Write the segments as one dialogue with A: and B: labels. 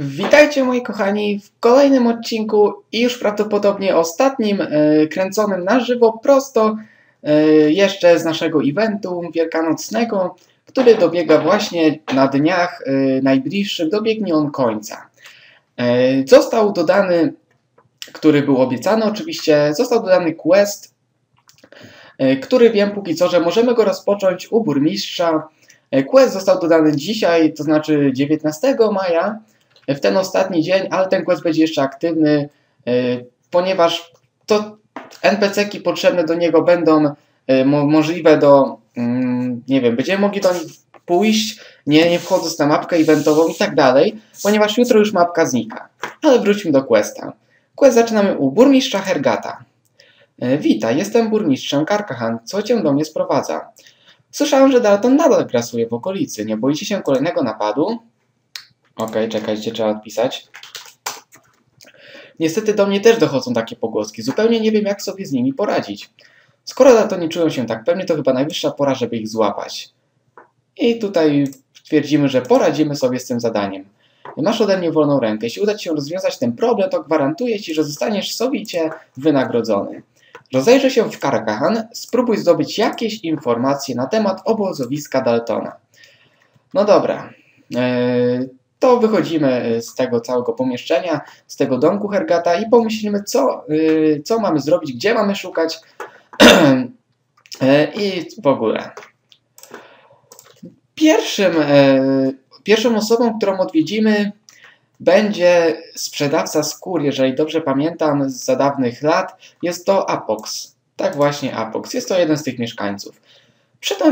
A: Witajcie moi kochani w kolejnym odcinku i już prawdopodobnie ostatnim, e, kręconym na żywo prosto e, jeszcze z naszego eventu wielkanocnego, który dobiega właśnie na dniach e, najbliższych, dobiegnie on końca. Został dodany, który był obiecany oczywiście, został dodany quest, który wiem póki co, że możemy go rozpocząć u burmistrza. Quest został dodany dzisiaj, to znaczy 19 maja, w ten ostatni dzień, ale ten quest będzie jeszcze aktywny, e, ponieważ to NPC-ki potrzebne do niego będą e, mo możliwe do, mm, nie wiem, będziemy mogli do nich pójść, nie, nie wchodząc na mapkę eventową i tak dalej, ponieważ jutro już mapka znika. Ale wróćmy do questa. Quest zaczynamy u burmistrza Hergata. E, Witaj, jestem burmistrzem Karkahan. Co cię do mnie sprowadza? Słyszałem, że Dalton nadal grasuje w okolicy. Nie boicie się kolejnego napadu? Okej, czekajcie, trzeba odpisać. Niestety do mnie też dochodzą takie pogłoski. Zupełnie nie wiem, jak sobie z nimi poradzić. Skoro Daltoni czują się tak pewnie, to chyba najwyższa pora, żeby ich złapać. I tutaj twierdzimy, że poradzimy sobie z tym zadaniem. Masz ode mnie wolną rękę. Jeśli uda Ci się rozwiązać ten problem, to gwarantuję Ci, że zostaniesz sowicie wynagrodzony. Rozejrzyj się w Karkahan, spróbuj zdobyć jakieś informacje na temat obozowiska Daltona. No dobra, Eee, to wychodzimy z tego całego pomieszczenia, z tego domku Hergata i pomyślimy, co, yy, co mamy zrobić, gdzie mamy szukać Eee, i w ogóle. Pierwszym, yy, pierwszą osobą, którą odwiedzimy, będzie sprzedawca skór, jeżeli dobrze pamiętam z za dawnych lat. Jest to Apox. Tak właśnie Apox. Jest to jeden z tych mieszkańców.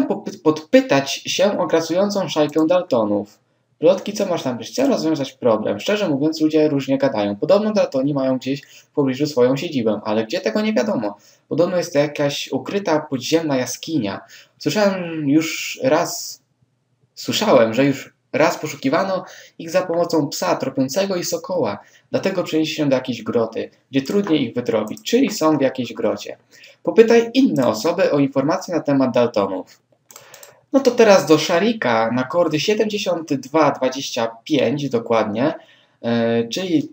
A: Popy- podpytać się o grasującą szajkę Daltonów. Plotki, co masz tam być? Chcę rozwiązać problem. Szczerze mówiąc, ludzie różnie gadają. Podobno Daltoni mają gdzieś w pobliżu swoją siedzibę, ale gdzie tego nie wiadomo. Podobno jest to jakaś ukryta podziemna jaskinia. Słyszałem już raz, słyszałem, że już raz poszukiwano ich za pomocą psa tropiącego i sokoła. Dlatego przenieśli się do jakiejś groty, gdzie trudniej ich wytropić, czyli są w jakiejś grocie. Popytaj inne osoby o informacje na temat Daltonów. No to teraz do Szarika na kordy 7225 dokładnie, yy, czyli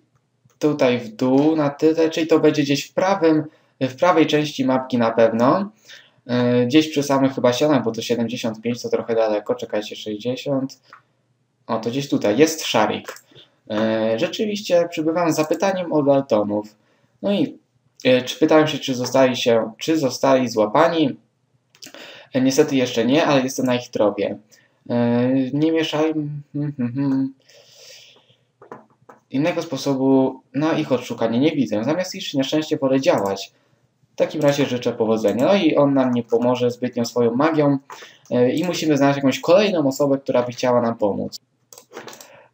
A: tutaj w dół na tyle, czyli to będzie gdzieś w prawym, w prawej części mapki na pewno. Yy, gdzieś przy samych chyba ścianach, bo to 75 to trochę daleko, czekajcie 60. O, to gdzieś tutaj jest Szarik. Yy, rzeczywiście przybywam z zapytaniem o Daltonów. No i czy pytałem się, czy zostali się, czy zostali złapani. Niestety jeszcze nie, ale jestem na ich tropie. E, Nie mieszajmy. hmm, hmm, hmm. Innego sposobu na ich odszukanie nie widzę. Zamiast iść na szczęście wolę działać. W takim razie życzę powodzenia. No i on nam nie pomoże zbytnio swoją magią e, i musimy znaleźć jakąś kolejną osobę, która by chciała nam pomóc.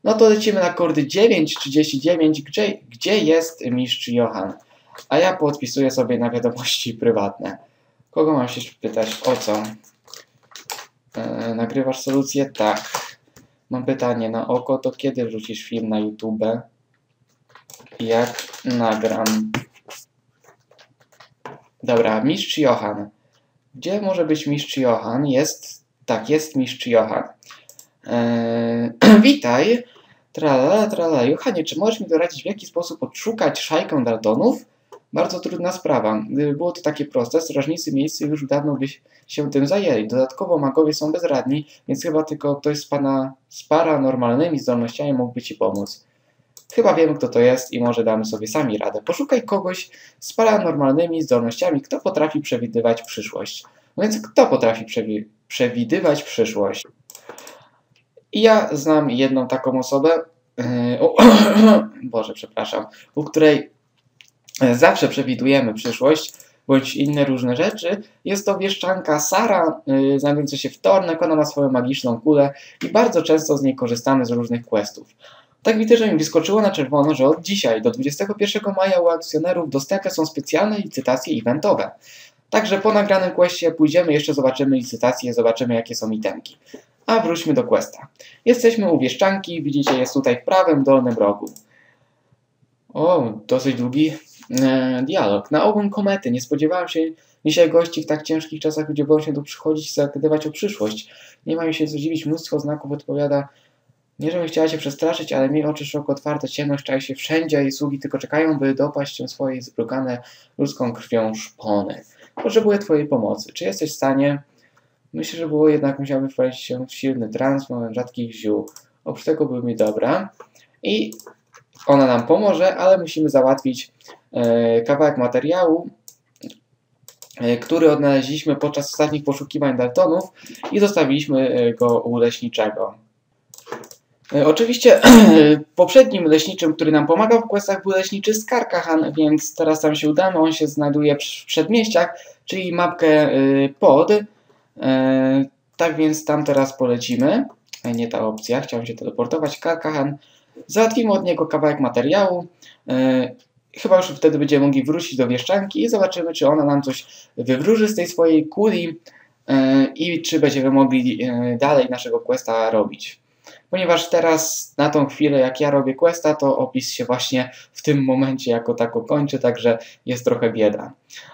A: No to lecimy na kordy 939, gdzie, gdzie jest mistrz Johan. A ja podpisuję sobie na wiadomości prywatne. Kogo mam się pytać? O co? E, nagrywasz solucję? Tak. Mam pytanie na oko, to kiedy wrzucisz film na YouTube? Jak nagram? Dobra, mistrz Johan. Gdzie może być mistrz Johan? Jest, tak, jest mistrz Johan. E, witaj. Tralala, tralala. Johanie, czy możesz mi doradzić, w jaki sposób odszukać szajkę Daltonów? Bardzo trudna sprawa. Gdyby było to takie proste, strażnicy miejscy już dawno by się tym zajęli. Dodatkowo magowie są bezradni, więc chyba tylko ktoś z, pana, z paranormalnymi zdolnościami mógłby ci pomóc. Chyba wiemy, kto to jest i może damy sobie sami radę. Poszukaj kogoś z paranormalnymi zdolnościami, kto potrafi przewidywać przyszłość. No więc kto potrafi przewi przewidywać przyszłość? I ja znam jedną taką osobę, yy, o, Boże, przepraszam, u której zawsze przewidujemy przyszłość bądź inne różne rzeczy. Jest to wieszczanka Sara, yy, znajdująca się w Tornek. Ona ma swoją magiczną kulę i bardzo często z niej korzystamy z różnych questów. Tak widzę, że mi wyskoczyło na czerwono, że od dzisiaj do 21 maja u akcjonerów dostępne są specjalne licytacje eventowe. Także po nagranym questie pójdziemy, jeszcze zobaczymy licytacje, zobaczymy jakie są itemki. A wróćmy do questa. Jesteśmy u wieszczanki, widzicie jest tutaj w prawym dolnym rogu. O, dosyć długi dialog. Na ogon komety. Nie spodziewałem się dzisiaj gości w tak ciężkich czasach, gdzie boją się tu przychodzić i zagadywać o przyszłość. Nie ma mi się co dziwić, mnóstwo znaków odpowiada Nie, żebym chciała się przestraszyć, ale mi oczy szeroko otwarte, ciemność czai się wszędzie i sługi tylko czekają, by dopaść się swojej zbrukane ludzką krwią szpony. Potrzebuję Twojej pomocy. Czy jesteś w stanie? Myślę, że było jednak musiałby wprowadzić się w silny trans, moment rzadkich ziół. Oprócz tego były mi dobra. I ona nam pomoże, ale musimy załatwić e, kawałek materiału, e, który odnaleźliśmy podczas ostatnich poszukiwań Daltonów i zostawiliśmy e, go u leśniczego. Oczywiście poprzednim leśniczym, który nam pomagał w questach był leśniczy z Karkahan, więc teraz tam się udamy. On się znajduje w przedmieściach, czyli mapkę pod. Tak więc tam teraz polecimy. Nie ta opcja, chciałem się teleportować. Karkahan. Załatwimy od niego kawałek materiału. E, Chyba już wtedy będziemy mogli wrócić do wieszczanki i zobaczymy, czy ona nam coś wywróży z tej swojej kuli e, i czy będziemy mogli e, dalej naszego questa robić ponieważ teraz na tą chwilę, jak ja robię questa, to opis się właśnie w tym momencie jako tako kończy, także jest trochę bieda.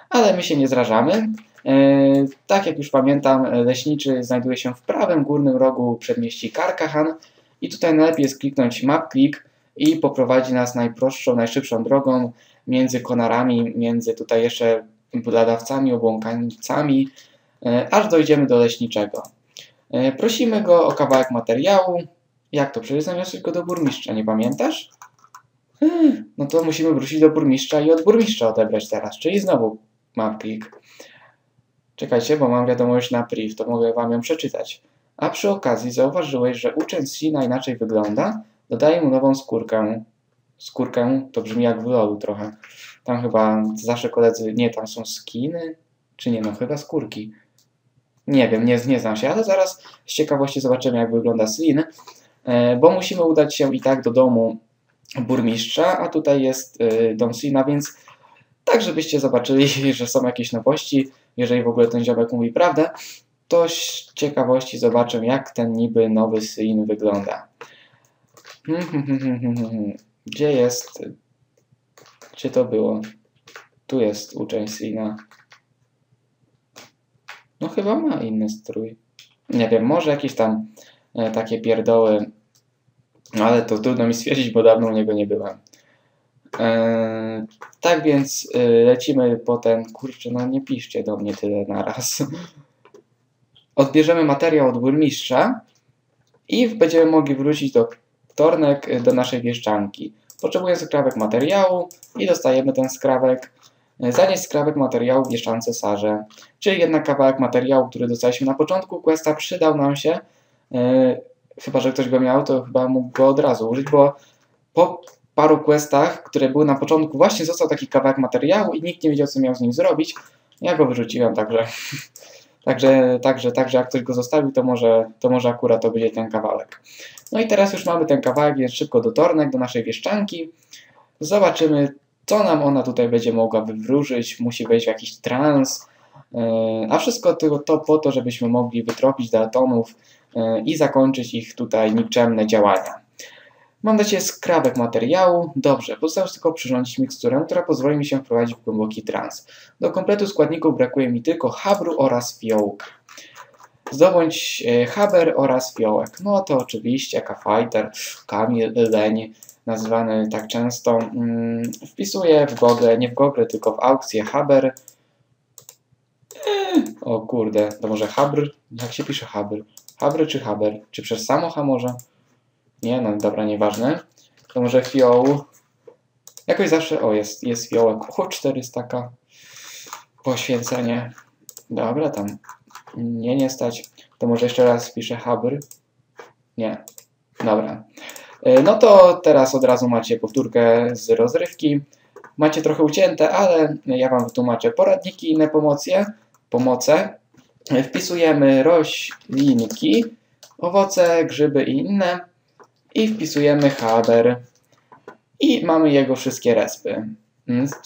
A: Ale my się nie zrażamy. Tak jak już pamiętam, leśniczy znajduje się w prawym górnym rogu przedmieści Karkahan i tutaj najlepiej jest kliknąć map click i poprowadzi nas najprostszą, najszybszą drogą między konarami, między tutaj jeszcze bladawcami, obłąkańcami, e, aż dojdziemy do leśniczego. E, Prosimy go o kawałek materiału. Jak to? Przecież zaniosłeś go do burmistrza, nie pamiętasz? No to musimy wrócić do burmistrza i od burmistrza odebrać teraz, czyli znowu click. Czekajcie, bo mam wiadomość na priv, to mogę wam ją przeczytać. A przy okazji zauważyłeś, że uczeń Sina inaczej wygląda? Dodaję mu nową skórkę. Skórkę to brzmi jak w lolu trochę. Tam chyba zawsze koledzy, nie, tam są skiny? Czy nie, no chyba skórki. Nie wiem, nie, nie znam się, ale zaraz z ciekawości zobaczymy, jak wygląda Slin, e, bo musimy udać się i tak do domu burmistrza, a tutaj jest e, dom Slina, więc tak, żebyście zobaczyli, że są jakieś nowości, jeżeli w ogóle ten ziomek mówi prawdę, to z ciekawości zobaczę, jak ten niby nowy Slin wygląda. Gdzie jest... Gdzie to było? Tu jest uczeń Slina. No chyba ma inny strój. Nie wiem, może jakieś tam e, takie pierdoły, ale to trudno mi stwierdzić, bo dawno u niego nie byłem. E, tak więc e, lecimy potem. Kurczę, no nie piszcie do mnie tyle naraz. Odbierzemy materiał od burmistrza i będziemy mogli wrócić do wtornek e, do naszej wieszczanki. Potrzebuję skrawek materiału i dostajemy ten skrawek. E, Zanieść skrawek materiału wieszczance Sarze. Czyli jednak kawałek materiału, który dostaliśmy na początku questa, przydał nam się. E, chyba, że ktoś go miał, to chyba mógł go od razu użyć, bo po paru questach, które były na początku, właśnie został taki kawałek materiału i nikt nie wiedział, co miał z nim zrobić. Ja go wyrzuciłem, także, także, także, także jak ktoś go zostawił, to może, to może akurat to będzie ten kawałek. No i teraz już mamy ten kawałek, więc szybko do tornek, do naszej wieszczanki. Zobaczymy, co nam ona tutaj będzie mogła wywróżyć. Musi wejść w jakiś trans. Yy, A wszystko to, to po to, żebyśmy mogli wytropić Daltonów yy, i zakończyć ich tutaj nikczemne działania. Mam nadzieję skrawek materiału. Dobrze, pozostało tylko przyrządzić miksturę, która pozwoli mi się wprowadzić w głęboki trans. Do kompletu składników brakuje mi tylko habru oraz fiołka. Zdobądź e, haber oraz fiołek. No to oczywiście K-Fighter, Kamil, Leń, nazywany tak często. Mm, wpisuję w Google, nie w Google, tylko w aukcję haber. Eee, o kurde, to może habr? Jak się pisze habr? Habr czy haber? Czy przez samo może? Nie, no dobra, nieważne. To może fioł. Jakoś zawsze, o jest, jest fiołek. O, 400k. Poświęcenie. Dobra, tam. Nie, nie stać. To może jeszcze raz piszę habr. Nie. Dobra. E, No to teraz od razu macie powtórkę z rozrywki. Macie trochę ucięte, ale ja Wam wytłumaczę poradniki, inne pomoce. pomoce. E, Wpisujemy roślinki, owoce, grzyby i inne. I wpisujemy haber. I mamy jego wszystkie respy.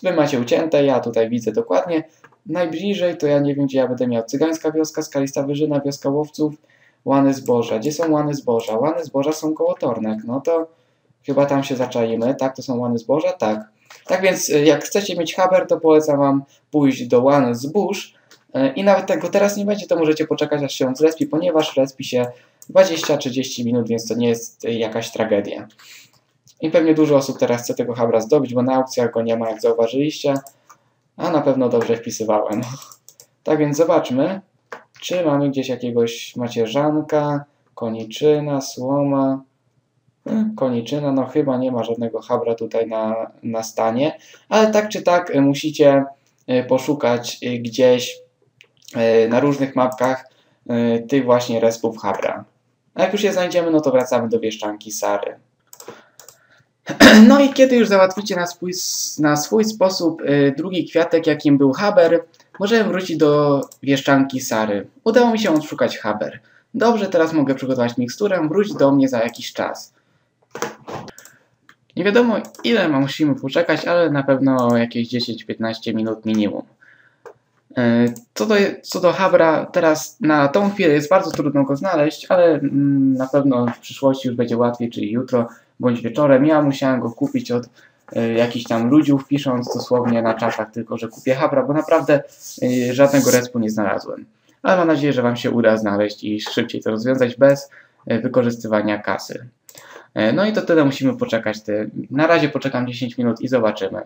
A: Wy macie ucięte, ja tutaj widzę dokładnie. Najbliżej to ja nie wiem, gdzie ja będę miał. Cygańska wioska, skalista wyżyna, wioska łowców, łany zboża. Gdzie są łany zboża? Łany zboża są koło Tornek. No to chyba tam się zaczaimy. Tak, to są łany zboża? Tak. Tak więc y, jak chcecie mieć haber, to polecam wam pójść do łany zbóż. Y, I nawet tego teraz nie będzie, to możecie poczekać aż się on zrespi, ponieważ respi się 20-30 minut, więc to nie jest jakaś tragedia. I pewnie dużo osób teraz chce tego habra zdobyć, bo na aukcjach go nie ma, jak zauważyliście. A na pewno dobrze wpisywałem. Tak więc zobaczmy, czy mamy gdzieś jakiegoś macierzanka, koniczyna, słoma. Hmm, koniczyna, no chyba nie ma żadnego habra tutaj na, na stanie, ale tak czy tak e, musicie e, poszukać e, gdzieś na różnych mapkach tych właśnie respów habra. A jak już je znajdziemy, no to wracamy do wieszczanki Sary. No i kiedy już załatwicie na swój, na swój sposób drugi kwiatek, jakim był haber, możemy wrócić do wieszczanki Sary. Udało mi się odszukać haber. Dobrze, teraz mogę przygotować miksturę, wróć do mnie za jakiś czas. Nie wiadomo ile musimy poczekać, ale na pewno jakieś 10-15 minut minimum. E, co do, co do Habra, teraz na tą chwilę jest bardzo trudno go znaleźć, ale mm, na pewno w przyszłości już będzie łatwiej, czyli jutro bądź wieczorem. Ja musiałem go kupić od e, jakichś tam ludziów, pisząc dosłownie na czatach tylko, że kupię Habra, bo naprawdę e, żadnego respu nie znalazłem. Ale mam nadzieję, że Wam się uda znaleźć i szybciej to rozwiązać bez wykorzystywania kasy. No i to tyle musimy poczekać. Na razie poczekam 10 minut i zobaczymy.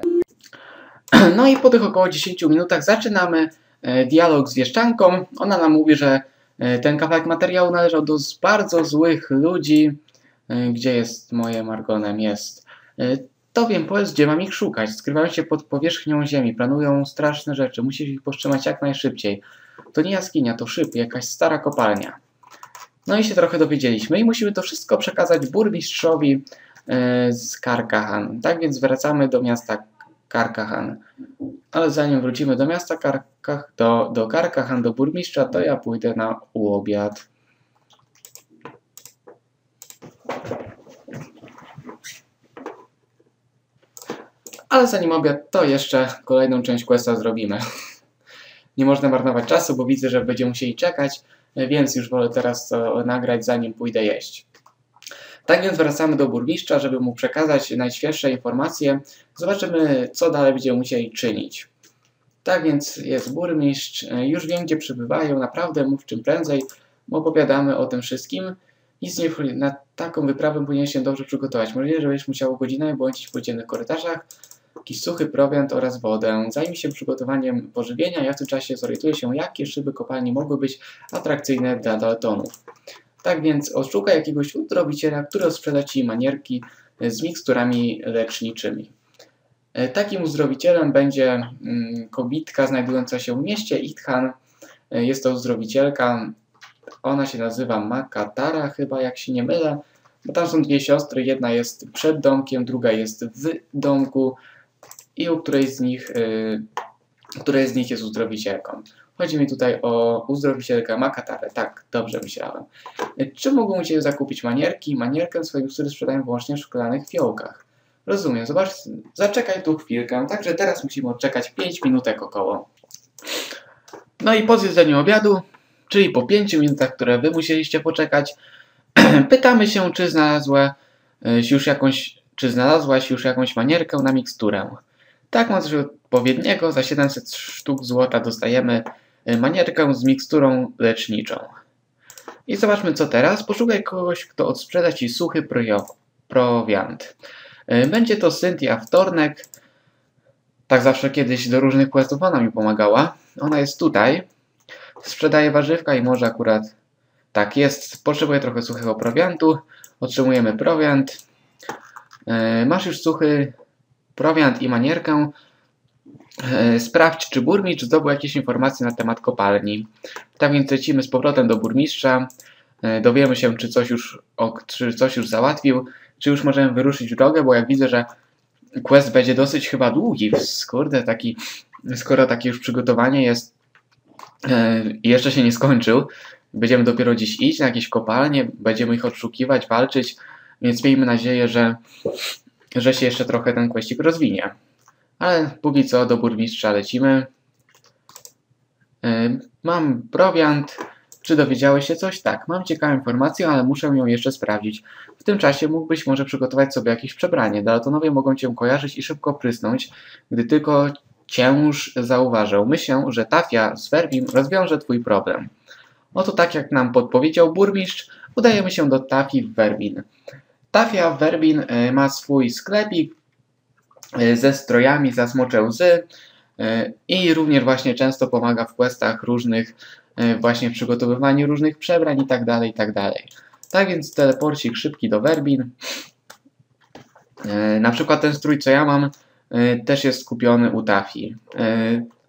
A: No i po tych około 10 minutach zaczynamy e, dialog z wieszczanką. Ona nam mówi, że e, ten kawałek materiału należał do bardzo złych ludzi. Gdzie jest moje Margonem? Jest. To wiem, powiedz, gdzie mam ich szukać. Skrywają się pod powierzchnią ziemi, planują straszne rzeczy. Musisz ich powstrzymać jak najszybciej. To nie jaskinia, to szyb, jakaś stara kopalnia. No i się trochę dowiedzieliśmy i musimy to wszystko przekazać burmistrzowi e, z Karkahan. Tak więc wracamy do miasta Karkahan. Ale zanim wrócimy do miasta Karkach, do, do Karkahan, do burmistrza, to ja pójdę na obiad. Ale zanim obiad, to jeszcze kolejną część questa zrobimy. Nie można marnować czasu, bo widzę, że będziemy musieli czekać więc już wolę teraz to nagrać, zanim pójdę jeść. Tak więc wracamy do burmistrza, żeby mu przekazać najświeższe informacje. Zobaczymy, co dalej będziemy musieli czynić. Tak więc jest burmistrz, już wiem, gdzie przybywają, naprawdę mów czym prędzej, opowiadamy o tym wszystkim. Nic nie na taką wyprawę powinien się dobrze przygotować. Możliwe, że będziesz musiał godzinę błądzić w podziemnych korytarzach, jakiś suchy prowiant oraz wodę. Zajmij się przygotowaniem pożywienia, ja w tym czasie zorientuję się, jakie szyby kopalni mogły być atrakcyjne dla Daltonów. Tak więc odszukaj jakiegoś uzdrowiciela, który sprzeda Ci manierki z miksturami leczniczymi. E, takim uzdrowicielem będzie mm, kobitka znajdująca się w mieście Ithan. E, jest to uzdrowicielka, ona się nazywa Makatara chyba, jak się nie mylę. Bo tam są dwie siostry, jedna jest przed domkiem, druga jest w domku i u której z nich, y, której z nich jest uzdrowicielką. Chodzi mi tutaj o uzdrowicielkę Makatarę. Tak, dobrze myślałem. Czy mogą u Ciebie zakupić manierki? Manierkę swoich który sprzedają wyłącznie w szklanych fiołkach. Rozumiem, zobacz, zaczekaj tu chwilkę. Także teraz musimy odczekać 5 minutek około. No i po zjedzeniu obiadu, czyli po 5 minutach, które Wy musieliście poczekać, pytamy się, czy znalazła już jakąś, czy znalazłaś już jakąś manierkę na miksturę. Tak moc odpowiedniego za 700 sztuk złota dostajemy manierkę z miksturą leczniczą. I zobaczmy co teraz. Poszukaj kogoś, kto odsprzeda Ci suchy prowiant. Y, będzie to Cynthia Wtornek. Tak zawsze kiedyś do różnych questów ona mi pomagała. Ona jest tutaj. Sprzedaje warzywka i może akurat tak jest. Potrzebuję trochę suchego prowiantu. Otrzymujemy prowiant. Y, masz już suchy prowiant i manierkę. E, sprawdź, czy burmistrz zdobył jakieś informacje na temat kopalni. Tak więc lecimy z powrotem do burmistrza. E, dowiemy się, czy coś już, czy coś już załatwił, czy już możemy wyruszyć w drogę, bo jak widzę, że quest będzie dosyć chyba długi. Kurde, taki, skoro takie już przygotowanie jest e, i jeszcze się nie skończył, będziemy dopiero dziś iść na jakieś kopalnie, będziemy ich odszukiwać, walczyć, więc miejmy nadzieję, że że się jeszcze trochę ten kwestik rozwinie. Ale póki co do burmistrza lecimy. Mam prowiant. Czy dowiedziałeś się coś? Tak, mam ciekawą informację, ale muszę ją jeszcze sprawdzić. W tym czasie mógłbyś może przygotować sobie jakieś przebranie. Daltonowie mogą cię kojarzyć i szybko prysnąć, gdy tylko cię już zauważą. Myślę, że Tafia z Ferbim rozwiąże twój problem. Oto tak jak nam podpowiedział burmistrz, udajemy się do Tafi w Werbin. Tafia Werbin e, ma swój sklepik ze strojami za smocze łzy e, i również właśnie często pomaga w questach różnych, właśnie w przygotowywaniu różnych przebrań i tak dalej, i tak. Tak więc teleporcik szybki do Werbin. Na przykład ten strój, co ja mam, też jest kupiony u Tafi.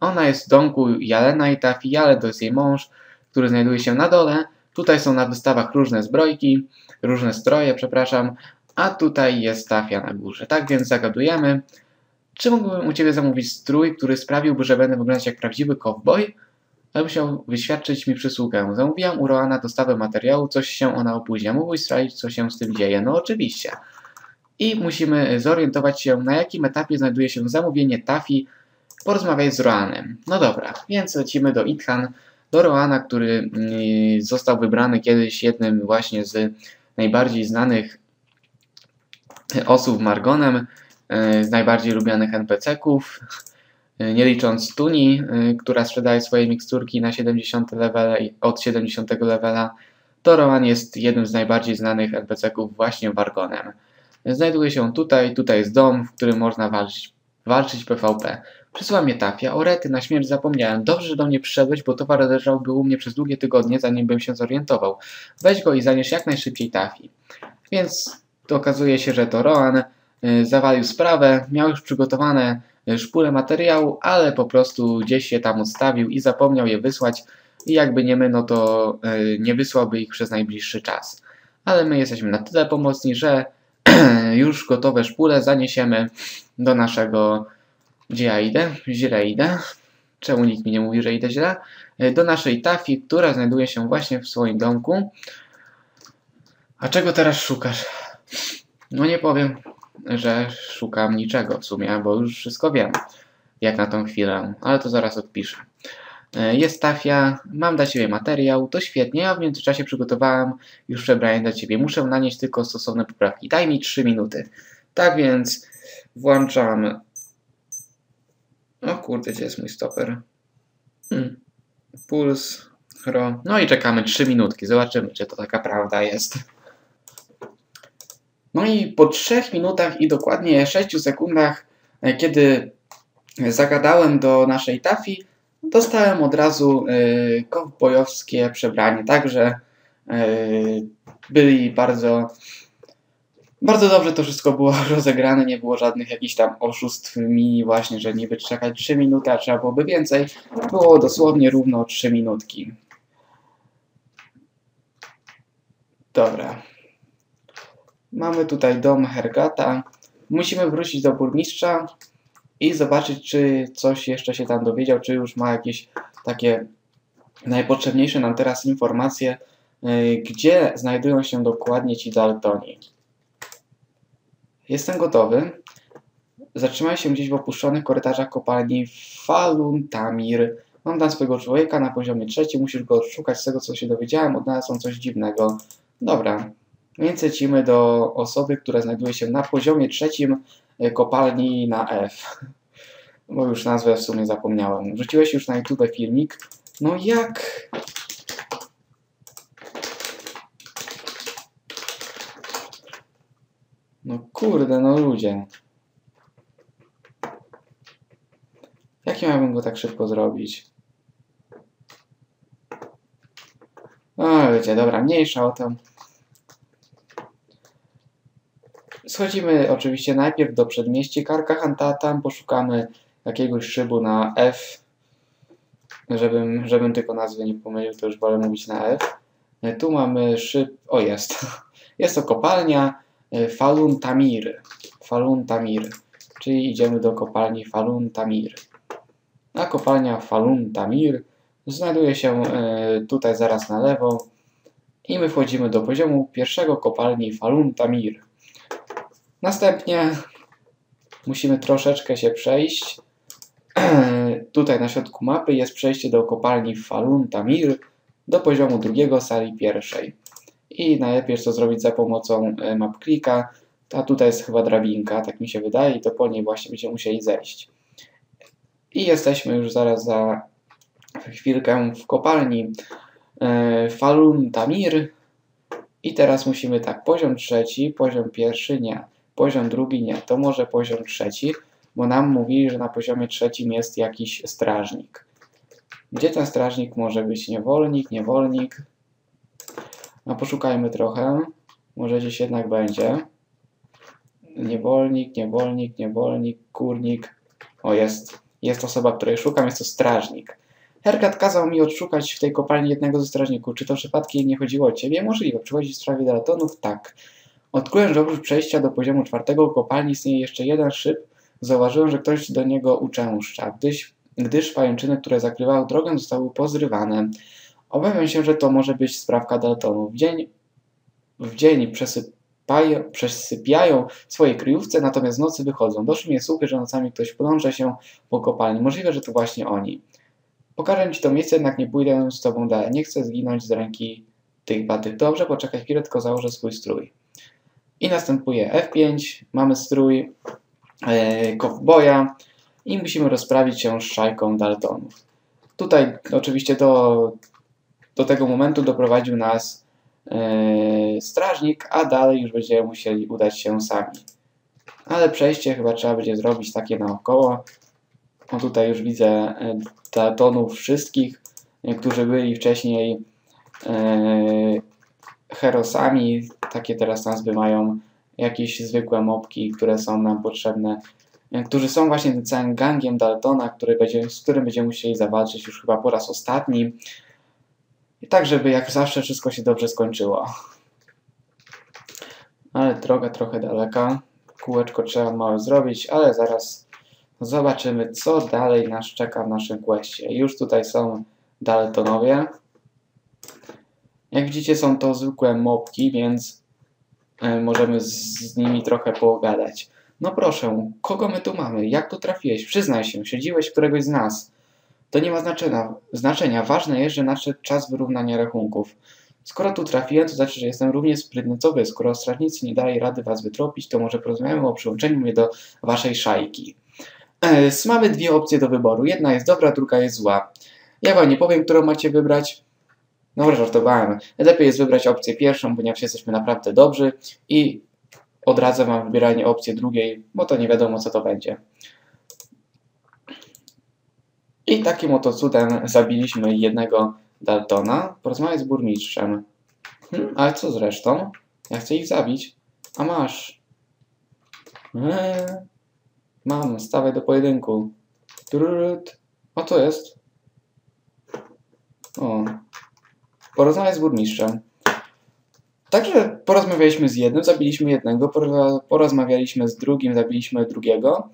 A: Ona jest w domku Jalena i Tafi, ale to jest jej mąż, który znajduje się na dole. Tutaj są na wystawach różne zbrojki, różne stroje, przepraszam, a tutaj jest Tafia na górze. Tak więc zagadujemy. Czy mógłbym u Ciebie zamówić strój, który sprawiłby, że będę wyglądać jak prawdziwy cowboy? Ale musiał wyświadczyć mi przysługę. Zamówiłam u Roana dostawę materiału, coś się ona opóźnia. Mógłbyś sprawdzić, co się z tym dzieje? No oczywiście. I musimy zorientować się, na jakim etapie znajduje się zamówienie Tafi. Porozmawiaj z Roanem. No dobra, więc lecimy do Ithan do Roana, który mm, został wybrany kiedyś jednym właśnie z najbardziej znanych osób Margonem, e, z najbardziej lubianych NPC-ków, e, nie licząc Tuni, e, która sprzedaje swoje miksturki na 70 levele, od 70 levela, to Roan jest jednym z najbardziej znanych NPC-ków właśnie Wargonem. Znajduje się tutaj, tutaj jest dom, w którym można walczyć, walczyć PvP. Przysłała mnie Tafia. O rety, na śmierć zapomniałem. Dobrze, że do mnie przyszedłeś, bo towar leżałby u mnie przez długie tygodnie, zanim bym się zorientował. Weź go i zanieś jak najszybciej Tafi. Więc to okazuje się, że to Roan y, zawalił sprawę, miał już przygotowane y, szpule materiału, ale po prostu gdzieś się tam odstawił i zapomniał je wysłać i jakby nie my, no to y, nie wysłałby ich przez najbliższy czas. Ale my jesteśmy na tyle pomocni, że już gotowe szpule zaniesiemy do naszego gdzie ja idę? Źle idę. Czemu nikt mi nie mówi, że idę źle? Do naszej tafii, która znajduje się właśnie w swoim domku. A czego teraz szukasz? No nie powiem, że szukam niczego w sumie, bo już wszystko wiem, jak na tą chwilę, ale to zaraz odpiszę. E, jest tafia, mam dla Ciebie materiał, to świetnie, a w międzyczasie przygotowałem już przebranie dla Ciebie. Muszę nanieść tylko stosowne poprawki. Daj mi 3 minuty. Tak więc włączam o kurde, gdzie jest mój stoper? Hmm. Puls, chro. No i czekamy 3 minutki. Zobaczymy, czy to taka prawda jest. No i po 3 minutach i dokładnie 6 sekundach, e, kiedy zagadałem do naszej tafi, dostałem od razu y, kowbojowskie przebranie. Także y, byli bardzo bardzo dobrze to wszystko było rozegrane, nie było żadnych jakichś tam oszustw mi właśnie, że niby czekać 3 minuty, a trzeba byłoby więcej. Było dosłownie równo 3 minutki. Dobra. Mamy tutaj dom Hergata. Musimy wrócić do burmistrza i zobaczyć, czy coś jeszcze się tam dowiedział, czy już ma jakieś takie najpotrzebniejsze nam teraz informacje, yy, gdzie znajdują się dokładnie ci Daltoni. Jestem gotowy. Zatrzymaj się gdzieś w opuszczonych korytarzach kopalni Faluntamir. Mam tam swojego człowieka na poziomie trzecim. Musisz go odszukać. Z tego, co się dowiedziałem, odnalazłem coś dziwnego. Dobra. Więc lecimy do osoby, która znajduje się na poziomie trzecim e, kopalni na F. Bo już nazwę w sumie zapomniałem. Wrzuciłeś już na YouTube filmik. No jak? No kurde, no ludzie. Jak ja miałbym go tak szybko zrobić? O, ludzie, dobra, mniejsza o tym. Schodzimy oczywiście najpierw do przedmieści Karkahanta, tam poszukamy jakiegoś szybu na F. Żebym, żebym tylko nazwy nie pomylił, to już wolę mówić na F. Tu mamy szyb... O, jest. Jest to kopalnia. E, Falun Tamir. Falun Tamir. Czyli idziemy do kopalni Falun Tamir. A kopalnia Falun Tamir znajduje się e, tutaj zaraz na lewo. I my wchodzimy do poziomu pierwszego kopalni Falun Tamir. Następnie musimy troszeczkę się przejść. Tutaj na środku mapy jest przejście do kopalni Falun Tamir do poziomu drugiego sali pierwszej i najlepiej to zrobić za pomocą e, map klika. Tutaj jest chyba drabinka, tak mi się wydaje, i to po niej właśnie będziemy musieli zejść. I jesteśmy już zaraz za chwilkę w kopalni. e, Falun Tamir. I teraz musimy tak, poziom trzeci, poziom pierwszy nie, poziom drugi nie, to może poziom trzeci, bo nam mówili, że na poziomie trzecim jest jakiś strażnik. Gdzie ten strażnik może być? Niewolnik, niewolnik. No poszukajmy trochę. Może gdzieś jednak będzie. Niewolnik, niewolnik, niewolnik, górnik. O, jest. Jest osoba, której szukam, jest to strażnik. Herkat kazał mi odszukać w tej kopalni jednego ze strażników. Czy to przypadkiem nie chodziło o ciebie? Możliwe. Przychodzi w sprawie Dalatonów? Tak. Odkryłem, że oprócz przejścia do poziomu czwartego kopalni istnieje jeszcze jeden szyb. Zauważyłem, że ktoś do niego uczęszcza, gdyż, gdyż pajęczyny, które zakrywały drogę, zostały pozrywane. Obawiam się, że to może być sprawka Daltonów. W dzień, w dzień przesypają, przesypiają w swojej kryjówce, natomiast w nocy wychodzą. Doszły mnie słuchy, że nocami ktoś podąża się po kopalni. Możliwe, że to właśnie oni. Pokażę ci to miejsce, jednak nie pójdę z tobą dalej. Nie chcę zginąć z ręki tych batych. Dobrze, poczekaj chwilę, tylko założę swój strój. I następuje F5, mamy strój e, kowboja i musimy rozprawić się z szajką Daltonów. Tutaj oczywiście do, do tego momentu doprowadził nas e, strażnik, a dalej już będziemy musieli udać się sami. Ale przejście chyba trzeba będzie zrobić takie naokoło. O tutaj już widzę e, Daltonów wszystkich, którzy byli wcześniej e, herosami, takie teraz nazwy mają jakieś zwykłe mopki, które są nam potrzebne, e, którzy są właśnie tym całym gangiem Daltona, który będzie, z którym będziemy musieli zawalczyć już chyba po raz ostatni. I tak, żeby jak zawsze wszystko się dobrze skończyło. Ale droga trochę daleka. Kółeczko trzeba małe zrobić, ale zaraz zobaczymy, co dalej nas czeka w naszym questie. Już tutaj są Daltonowie. Jak widzicie, są to zwykłe mopki, więc e, możemy z nimi trochę pogadać. No proszę, kogo my tu mamy? Jak tu trafiłeś? Przyznaj się, siedziłeś któregoś z nas. To nie ma znaczenia. znaczenia. Ważne jest, że nadszedł czas wyrównania rachunków. Skoro tu trafiłem, to znaczy, że jestem równie sprytny co wy. Skoro strażnicy nie dali rady was wytropić, to może porozmawiamy o przyłączeniu mnie do waszej szajki. E, mamy dwie opcje do wyboru. Jedna jest dobra, druga jest zła. Ja wam nie powiem, którą macie wybrać. No, żartowałem. Lepiej jest wybrać opcję pierwszą, ponieważ jesteśmy naprawdę dobrzy i odradzam wam wybieranie opcji drugiej, bo to nie wiadomo, co to będzie. I takim oto cudem zabiliśmy jednego Daltona. Porozmawiać z burmistrzem. Hmm, ale co z resztą? Ja chcę ich zabić. A masz. Eee, mam, stawaj do pojedynku. Trut. O, to jest. O. Porozmawiać z burmistrzem. Także porozmawialiśmy z jednym, zabiliśmy jednego, porozmawialiśmy z drugim, zabiliśmy drugiego,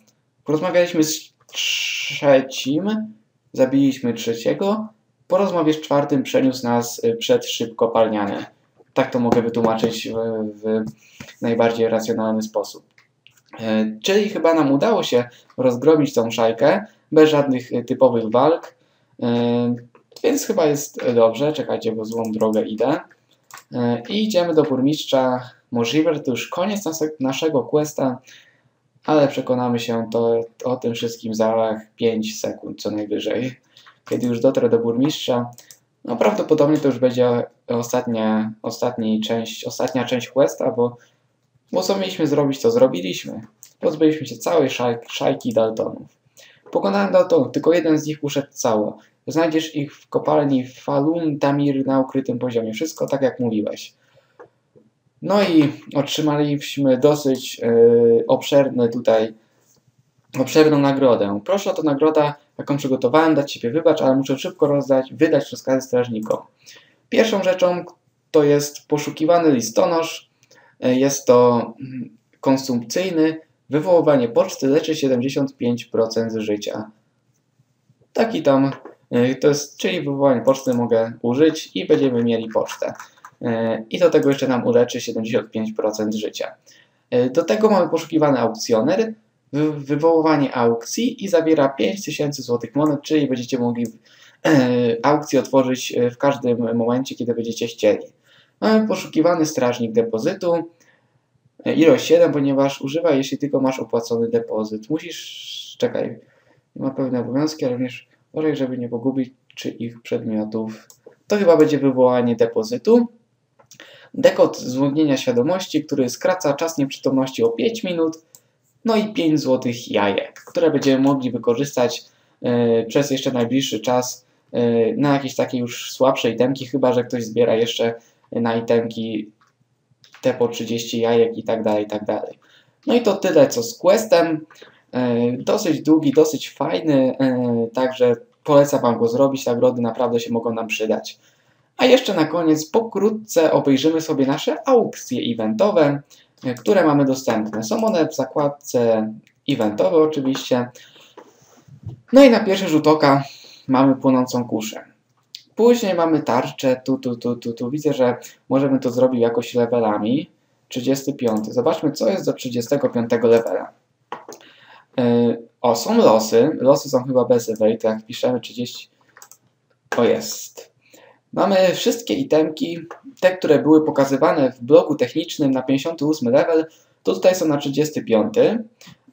A: porozmawialiśmy z trzecim, zabiliśmy trzeciego, po rozmowie z czwartym przeniósł nas y, przed szyb kopalniany. Tak to mogę wytłumaczyć w, w najbardziej racjonalny sposób. E, czyli chyba nam udało się rozgromić tą szajkę bez żadnych y, typowych walk, e, więc chyba jest dobrze. Czekajcie, bo złą drogę idę. E, I idziemy do burmistrza. Że to już koniec naszego questa, ale przekonamy się to, o tym wszystkim za 5 sekund co najwyżej kiedy już dotrę do burmistrza, no prawdopodobnie to już będzie ostatnia, ostatnia część, ostatnia część questa, bo, bo co mieliśmy zrobić, to zrobiliśmy. Pozbyliśmy się całej szaj, szajki Daltonów. Pokonałem Daltonów, tylko jeden z nich uszedł cało. Znajdziesz ich w kopalni Falun Tamir na ukrytym poziomie. Wszystko tak jak mówiłeś. No i otrzymaliśmy dosyć yy, tutaj obszerną nagrodę. Proszę o to nagroda, jaką przygotowałem, dać Ciebie wybacz, ale muszę szybko rozdać, wydać rozkazy strażnikom. Pierwszą rzeczą to jest poszukiwany listonosz. Jest to mm, konsumpcyjny, wywoływanie poczty leczy 75% życia. Taki tam, to jest, czyli wywołanie poczty mogę użyć i będziemy mieli pocztę. Y, I do tego jeszcze nam uleczy 75% życia. Y, do tego mamy poszukiwany aukcjoner, wywoływanie aukcji i zawiera 5000 złotych monet, czyli będziecie mogli e, aukcję otworzyć e, w każdym momencie, kiedy będziecie chcieli. Mamy poszukiwany strażnik depozytu, e, ilość 7, ponieważ używa jeśli tylko masz opłacony depozyt. Musisz, czekaj, ma pewne obowiązki, ale również uważaj, żeby nie pogubić czy ich przedmiotów. to chyba będzie wywołanie depozytu. Dekod złudnienia świadomości, który skraca czas nieprzytomności o 5 minut, no i 5 zł jajek, które będziemy mogli wykorzystać yy, przez jeszcze najbliższy czas yy, na jakieś takie już słabsze itemki, chyba że ktoś zbiera jeszcze na itemki te po 30 jajek i tak dalej, i tak dalej. No i to tyle co z questem. Yy, dosyć długi, dosyć fajny, także polecam Wam go zrobić, nagrody naprawdę się mogą nam przydać. A jeszcze na koniec pokrótce obejrzymy sobie nasze aukcje eventowe, które mamy dostępne. Są one w zakładce eventowe oczywiście. No i na pierwszy rzut oka mamy płonącą kuszę. Później mamy tarczę, tu, tu, tu, tu, tu. Widzę, że możemy to zrobić jakoś levelami. 35. Zobaczmy, co jest do 35 levela. Yy, o, są losy. Losy są chyba bez evade, jak piszemy 30. O, jest. Mamy wszystkie itemki, te, które były pokazywane w blogu technicznym na 58 level, to tutaj są na 35.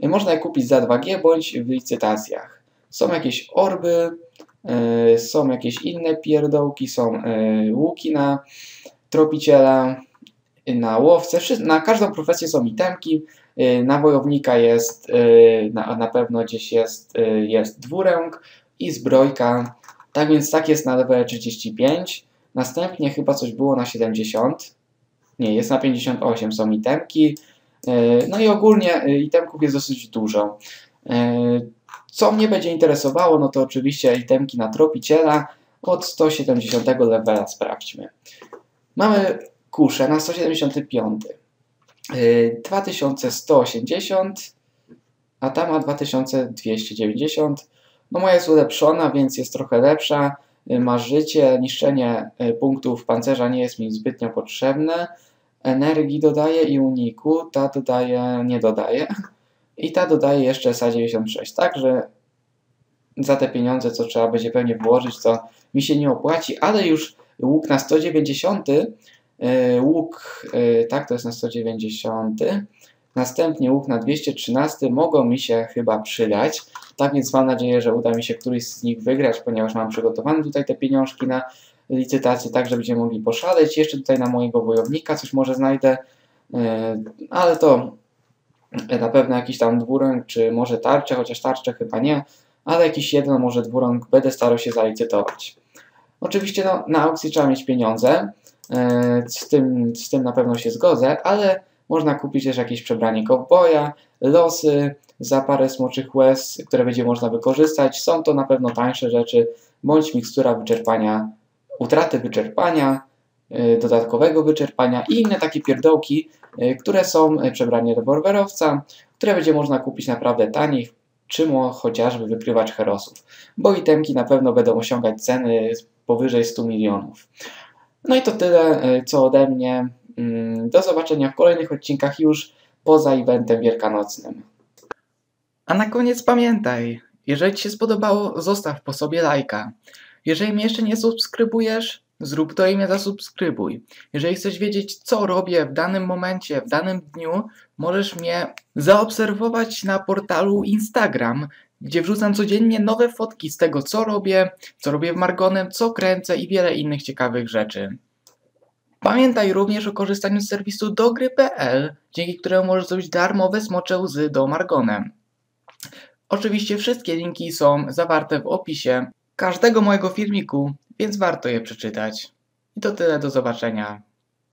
A: Można je kupić za 2G bądź w licytacjach. Są jakieś orby, yy, są jakieś inne pierdołki, są yy, łuki na tropiciela, na łowcę, na każdą profesję są itemki, yy, na wojownika jest, na, na pewno gdzieś jest, jest dwuręk i zbrojka, tak więc tak jest na level 35. Następnie chyba coś było na 70. Nie, jest na 58, są itemki. No i ogólnie itemków jest dosyć dużo. Co mnie będzie interesowało, no to oczywiście itemki na tropiciela od 170 levela sprawdźmy. Mamy kuszę na 175. 2180, a ta ma 2290. No moja jest ulepszona, więc jest trochę lepsza. Y, ma życie, niszczenie y, punktów pancerza nie jest mi zbytnio potrzebne. Energii dodaje i uniku, ta dodaje, nie dodaje. I ta dodaje jeszcze SA96, także za te pieniądze, co trzeba będzie pewnie włożyć, to mi się nie opłaci, ale już łuk na 190, y, łuk, tak, to jest na 190, następnie łuk na 213 mogą mi się chyba przydać. Tak więc mam nadzieję, że uda mi się któryś z nich wygrać, ponieważ mam przygotowane tutaj te pieniążki na licytację, tak że będziemy mogli poszaleć. Jeszcze tutaj na mojego wojownika coś może znajdę, e, ale to na pewno jakiś tam dwurąg, czy może tarczę, chociaż tarczę chyba nie, ale jakiś jeden, może dwurąg będę starał się zalicytować. Oczywiście no, na aukcji trzeba mieć pieniądze, e, z tym, z tym na pewno się zgodzę, ale można kupić też jakieś przebranie kowboja, losy za parę smoczych łez, które będzie można wykorzystać. Są to na pewno tańsze rzeczy, bądź mikstura wyczerpania, utraty wyczerpania, y, dodatkowego wyczerpania i inne takie pierdołki, y, które są przebranie rewolwerowca, które będzie można kupić naprawdę tanich, czym chociażby wykrywacz herosów, bo itemki na pewno będą osiągać ceny powyżej 100 milionów. No i to tyle, co ode mnie. Mm, do zobaczenia w kolejnych odcinkach już poza eventem wielkanocnym. A na koniec pamiętaj, jeżeli Ci się spodobało, zostaw po sobie lajka. Jeżeli mnie jeszcze nie subskrybujesz, zrób to i mnie zasubskrybuj. Jeżeli chcesz wiedzieć, co robię w danym momencie, w danym dniu, możesz mnie zaobserwować na portalu Instagram, gdzie wrzucam codziennie nowe fotki z tego, co robię, co robię w Margonem, co kręcę i wiele innych ciekawych rzeczy. Pamiętaj również o korzystaniu z serwisu dogry.pl, dzięki któremu możesz zrobić darmowe smocze łzy do Margonem. Oczywiście wszystkie linki są zawarte w opisie każdego mojego filmiku, więc warto je przeczytać. I to tyle, do zobaczenia.